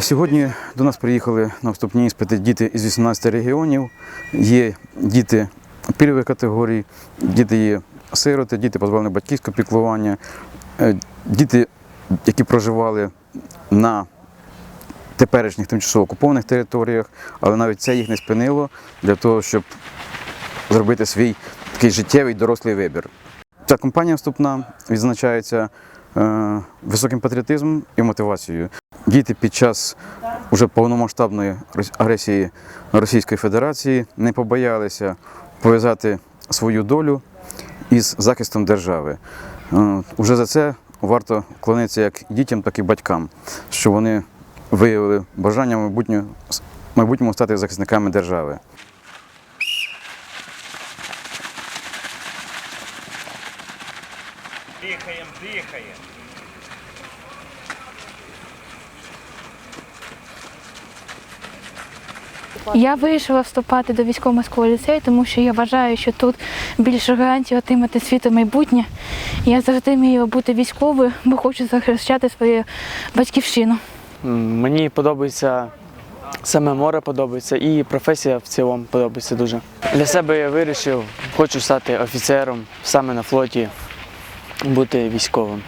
Сьогодні до нас приїхали на вступні іспити діти із 18 регіонів. Є діти пільгових категорій, діти є сироти, діти позбавлені батьківського піклування, е, діти, які проживали на теперішніх тимчасово окупованих територіях, але навіть це їх не спинило для того, щоб зробити свій такий життєвий дорослий вибір. Ця компанія вступна відзначається е, високим патріотизмом і мотивацією. Діти під час уже повномасштабної агресії Російської Федерації не побоялися пов'язати свою долю із захистом держави. Е, Уже за це варто клонитися як дітям, так і батькам, що вони виявили бажання в майбутньому стати захисниками держави. Дихаєм, дихаєм. Я вирішила вступати до військово-морського ліцею, тому що я вважаю, що тут більше гарантій отримати світле майбутнє. Я завжди мріяла бути військовою, бо хочу захищати свою батьківщину. Мені подобається саме море подобається і професія в цілому подобається дуже. Для себе я вирішив, хочу стати офіцером саме на флоті, бути військовим.